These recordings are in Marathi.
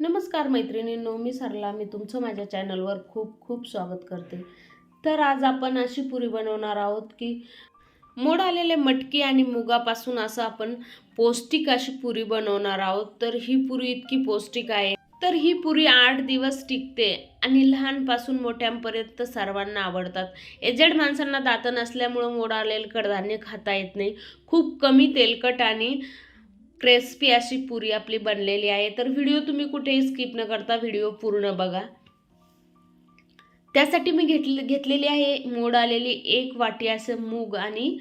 नमस्कार मैत्रिणींनो मी सरला. मी तुमचं माझ्या चॅनलवर खूप खूप स्वागत करते. तर आज आपण अशी पुरी बनवणार आहोत की मोड आलेले मटकी आणि मुगापासून असं आपण पौष्टिक अशी पुरी बनवणार आहोत. तर ही पुरी इतकी पौष्टिक आहे. तर ही पुरी आठ दिवस टिकते आणि लहानपासून मोठ्यांपर्यंत सर्वांना आवडतात. एजेड माणसांना दात नसल्यामुळं मोड आलेलं कडधान्य खाता येत नाही. खूप कमी तेलकट आणि क्रेस्पी अशी पुरी आपली बनलेली आहे. तर व्हिडिओ तुम्ही कुठेही स्किप न करता व्हिडिओ पूर्ण बघा. त्यासाठी मी घेतले घेतलेली आहे मोड आलेली एक वाटी असं मूग आणि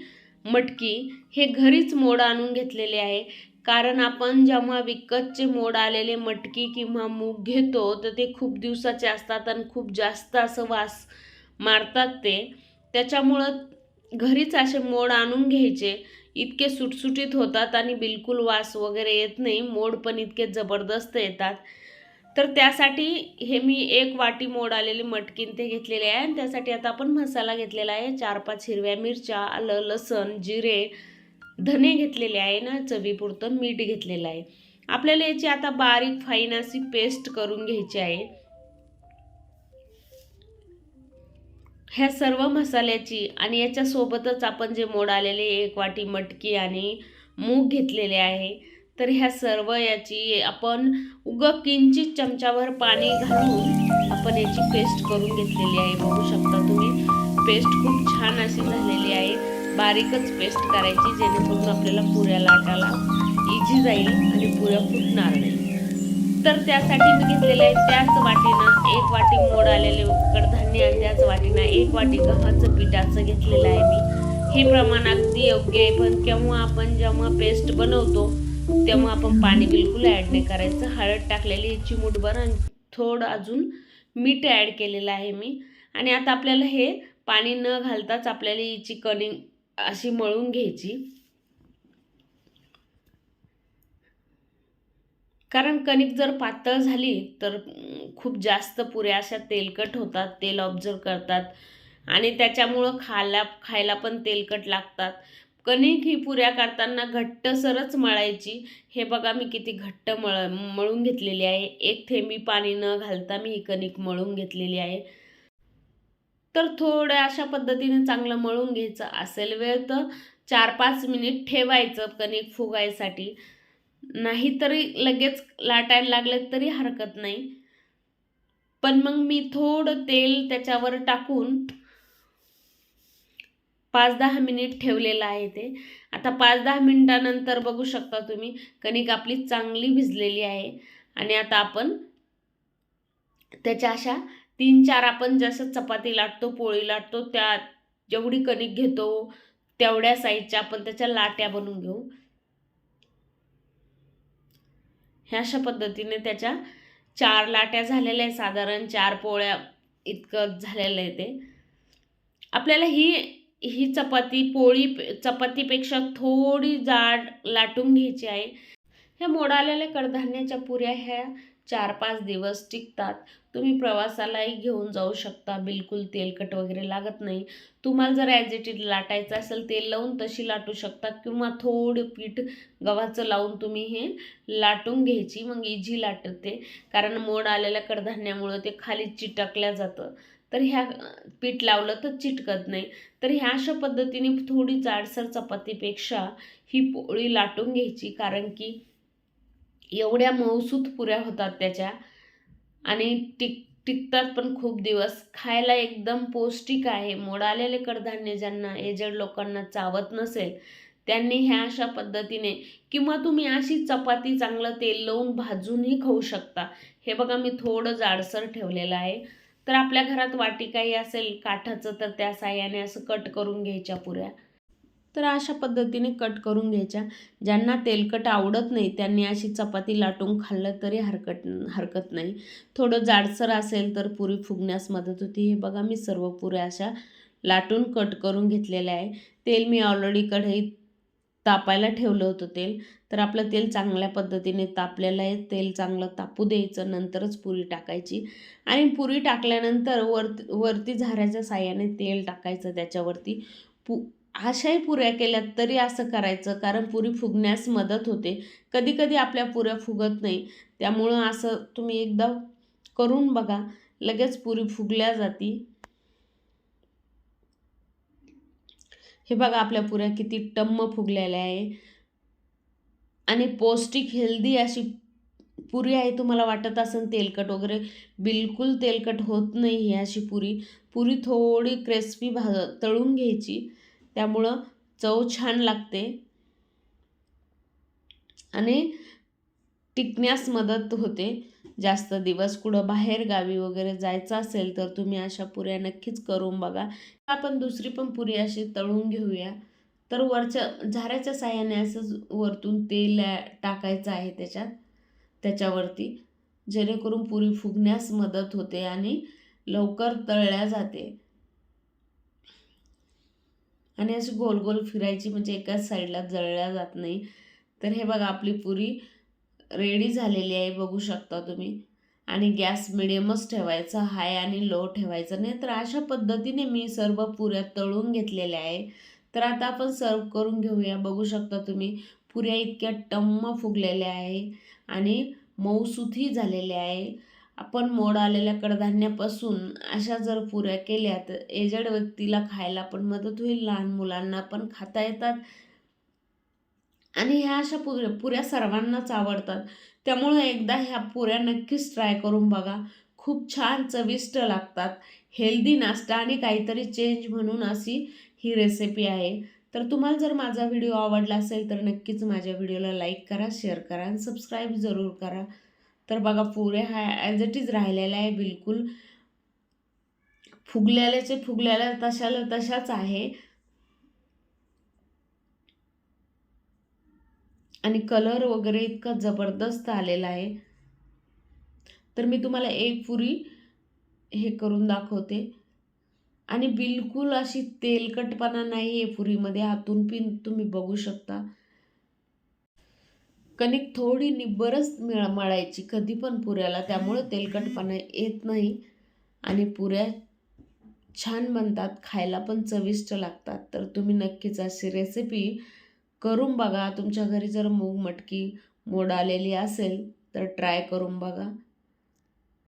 मटकी. हे घरीच मोड आणून घेतलेले आहे. कारण आपण जेव्हा विकतचे मोड आलेले मटकी किंवा मूग घेतो तर ते खूप दिवसाचे असतात आणि खूप जास्त असं वास मारतात ते. त्याच्यामुळं घरीच असे मोड आणून घ्यायचे. इतके सुटसुटीत होतात आणि बिलकुल वास वगैरे येत नाही मोड पण इतके जबरदस्त येतात. तर त्यासाठी हे मी एक वाटी मोड आलेली मटकीन ते घेतलेले आहे आणि त्यासाठी आता आपण मसाला घेतलेला आहे. चार पाच हिरव्या मिरच्या आलं लसण जिरे धने घेतलेले आहे ना चवीपुरतं मीठ घेतलेलं आहे. आपल्याला याची आता बारीक फाईन अशी पेस्ट करून घ्यायची आहे. ह्या सर्व मसाल्याची आणि याच्यासोबतच आपण जे मोड आलेले एक वाटी मटकी आणि मूग घेतलेले आहे तर ह्या सर्व याची आपण उग किंचित चमच्यावर पाणी घालून आपण याची पेस्ट करून घेतलेली आहे. बघू शकता तुम्ही पेस्ट खूप छान अशी झालेली आहे. बारीकच पेस्ट करायची जेणेकरून आपल्याला पुऱ्या लाटाला इझी जाईल आणि पुऱ्या फुटणार नाही. तर त्यासाठी मी घेतलेलं आहे त्याच वाटीनं एक वाटी मोड आलेले कडधान्य आणि त्याच वाटीनं एक वाटी गव्हाचं पिठाचं घेतलेलं आहे मी. हे प्रमाण अगदी योग्य आहे पण केव्हा आपण जेव्हा पेस्ट बनवतो तेव्हा आपण पाणी बिलकुल ॲड नाही करायचं. हळद टाकलेली चिमूटभर आणि थोडं अजून मीठ ॲड केलेलं आहे मी. आणि आता आपल्याला हे पाणी न घालताच आपल्याला हिची कणिंग अशी मळून घ्यायची. कारण कणिक जर पातळ झाली तर खूप जास्त पुऱ्या अशा तेलकट होतात तेल ऑब्झर्व करतात. आणि त्याच्यामुळं खायला खायला पण तेलकट लागतात. कणिक ही पुऱ्या करताना घट्टसरच मळायची. हे बघा मी किती घट्ट मळ मळून घेतलेली आहे. एक थेंबी पाणी न घालता मी ही कणिक मळून घेतलेली आहे. तर थोड्या अशा पद्धतीने चांगलं मळून घ्यायचं असेल वेळ तर चार पाच मिनिट ठेवायचं कणिक फुगायसाठी. नाही तरी लगेच लाटायला लागले तरी हरकत नाही. पण मग मी थोडं तेल त्याच्यावर टाकून पाच दहा मिनिट ठेवलेलं आहे ते. आता पाच दहा मिनिटानंतर बघू शकता तुम्ही कणिक आपली चांगली भिजलेली आहे. आणि आता आपण त्याच्या अशा तीन चार आपण जसं चपाती लाटतो पोळी लाटतो त्या जेवढी कणिक घेतो तेवढ्या साईजच्या आपण त्याच्या लाट्या बनवून घेऊ. ह्या अशा पद्धतीने त्याच्या चार लाट्या झालेल्या आहे साधारण चार पोळ्या इतकं झालेलं आहे ते. आपल्याला ही ही चपाती पोळी चपातीपेक्षा थोडी जाड लाटून घ्यायची आहे. ह्या मोडालेल्या कडधान्याच्या पुऱ्या ह्या चार पाच दिवस टिकतात. तुम्ही प्रवासालाही घेऊन जाऊ शकता. बिलकुल तेलकट वगैरे लागत नाही. तुम्हाला जर ॲज इट इज लाटायचं असेल तेल लावून तशी लाटू शकता किंवा थोडं पीठ गव्हाचं लावून तुम्ही हे लाटून घ्यायची. मग इझी लाटते. कारण मोड आलेल्या कडधान्यामुळं ते खाली चिटकल्या जातं. तर ह्या पीठ लावलं तर चिटकत नाही. तर ह्या अशा पद्धतीने थोडी जाडसर चपातीपेक्षा ही पोळी लाटून घ्यायची. कारण की एवढ्या मऊसूत पुऱ्या होतात त्याच्या. आणि टिक टिकतात पण खूप दिवस. खायला एकदम पौष्टिक आहे. मोडालेले कडधान्य ज्यांना एजड लोकांना चावत नसेल त्यांनी ह्या अशा पद्धतीने किंवा तुम्ही अशी चपाती चांगलं तेल लावून भाजूनही खाऊ शकता. हे बघा मी थोडं जाडसर ठेवलेलं आहे. तर आपल्या घरात वाटी काही असेल काठाचं तर त्या साह्याने असं कट करून घ्यायच्या पुऱ्या. तर अशा पद्धतीने कट करून घ्यायच्या. ज्यांना तेलकट आवडत नाही त्यांनी अशी चपाती लाटून खाल्लं तरी हरकत हरकत नाही. थोडं जाडसर असेल तर पुरी फुगण्यास मदत होती. हे बघा मी सर्व पुऱ्या अशा लाटून कट करून घेतलेल्या आहे. तेल मी ऑलरेडी कढईत तापायला ठेवलं होतं तेल. तर आपलं तेल चांगल्या पद्धतीने तापलेलं आहे. तेल चांगलं तापू द्यायचं नंतरच पुरी टाकायची. आणि पुरी टाकल्यानंतर वर वरती झाऱ्याच्या साह्याने तेल टाकायचं त्याच्यावरती. पु आशाही पुऱ्या केल्यात तरी असं करायचं कारण पुरी फुगण्यास मदत होते. कधी कधी आपल्या पुऱ्या फुगत नाही. त्यामुळं असं तुम्ही एकदा करून बघा. लगेच पुरी फुगल्या जाती. हे बघा आपल्या पुऱ्या किती टम्म फुगलेल्या आहे. आणि पौष्टिक हेल्दी अशी पुरी आहे तुम्हाला वाटत असेल तेलकट वगैरे. बिलकुल तेलकट होत नाही ही अशी पुरी. पुरी थोडी क्रिस्पी भाज तळून घ्यायची. त्यामुळं चव छान लागते. आणि टिकण्यास मदत होते. जास्त दिवस कुठं बाहेर गावी वगैरे जायचं असेल तर तुम्ही अशा पुऱ्या नक्कीच करून बघा. आपण दुसरी पण पुरी अशी तळून घेऊया. तर वरच्या झाऱ्याच्या साह्याने असंच वरतून तेल टाकायचं आहे त्याच्यात. त्याच्यावरती. जेणेकरून पुरी फुगण्यास मदत होते आणि लवकर तळल्या जाते. आणि अशी गोल गोल फिरायची म्हणजे एकाच साईडला जळल्या जात नाही. तर हे बघा आपली पुरी रेडी झालेली आहे बघू शकता तुम्ही. आणि गॅस मिडियमच ठेवायचा हाय आणि लो ठेवायचा. नाही तर अशा पद्धतीने मी सर्व पुऱ्या तळून घेतलेल्या आहे. तर आता आपण सर्व करून घेऊया. बघू शकता तुम्ही पुऱ्या इतक्या टम्म फुगलेल्या आहे आणि मऊसूतही झालेल्या आहे. आपण मोड आलेल्या कडधान्यापासून अशा जर पुऱ्या केल्या तर एजड व्यक्तीला खायला पण मदत होईल लहान मुलांना पण खाता येतात. आणि ह्या अशा पुऱ्या पुऱ्या सर्वांनाच आवडतात. त्यामुळं एकदा ह्या पुऱ्या नक्कीच ट्राय करून बघा. खूप छान चविष्ट लागतात. हेल्दी नाश्ता आणि काहीतरी चेंज म्हणून अशी ही रेसिपी आहे. तर तुम्हाला जर माझा व्हिडिओ आवडला असेल तर नक्कीच माझ्या व्हिडिओला लाईक करा शेअर करा आणि सबस्क्राईब जरूर करा. तर बघा पुऱ्या हा ॲज इट इज राहिलेला आहे बिलकुल. फुगलेल्याचे फुगलेल्या तशाला तशाच आहे. आणि कलर वगैरे इतका जबरदस्त आलेला आहे. तर मी तुम्हाला एक पुरी हे करून दाखवते. आणि बिलकुल अशी तेलकटपणा नाही आहे पुरीमध्ये हातून पिन तुम्ही बघू शकता. कणिक थोडी निब्बरच मिळ मळायची. कधी पण पुऱ्याला. त्यामुळं तेलकटपणा येत नाही. आणि पुऱ्या छान बनतात. खायला पण चविष्ट लागतात. तर तुम्ही नक्कीच अशी रेसिपी करून बघा. तुमच्या घरी जर मूग मटकी मोड आलेली असेल तर ट्राय करून बघा.